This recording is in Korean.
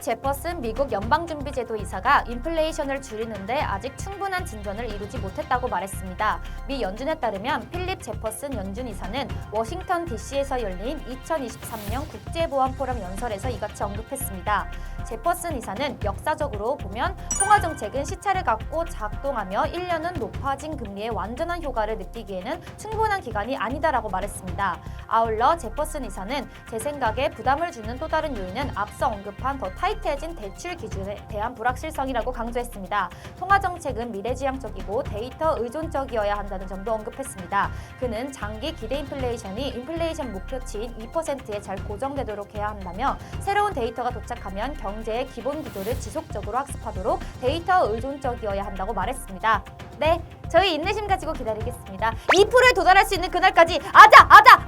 제퍼슨 미국 연방준비제도 이사가 인플레이션을 줄이는데 아직 충분한 진전을 이루지 못했다고 말했습니다. 미 연준에 따르면 필립 제퍼슨 연준 이사는 워싱턴 DC에서 열린 2023년 국제보안 포럼 연설에서 이같이 언급했습니다. 제퍼슨 이사는 역사적으로 보면 통화 정책은 시차를 갖고 작동하며 1년은 높아진 금리의 완전한 효과를 느끼기에는 충분한 기간이 아니다라고 말했습니다. 아울러 제퍼슨 이사는 제 생각에 부담을 주는 또 다른 요인은 앞서 언급한 더 타이트해진 대출 기준에 대한 불확실성이라고 강조했습니다. 통화 정책은 미래지향적이고 데이터 의존적이어야 한다는 점도 언급했습니다. 그는 장기 기대 인플레이션이 인플레이션 목표치인 2%에 잘 고정되도록 해야 한다며 새로운 데이터가 도착하면 경제의 기본 구조를 지속적으로 학습하도록 데이터 의존적이어야 한다고 말했습니다. 네, 저희 인내심 가지고 기다리겠습니다. 2%에 도달할 수 있는 그날까지 아자, 아자,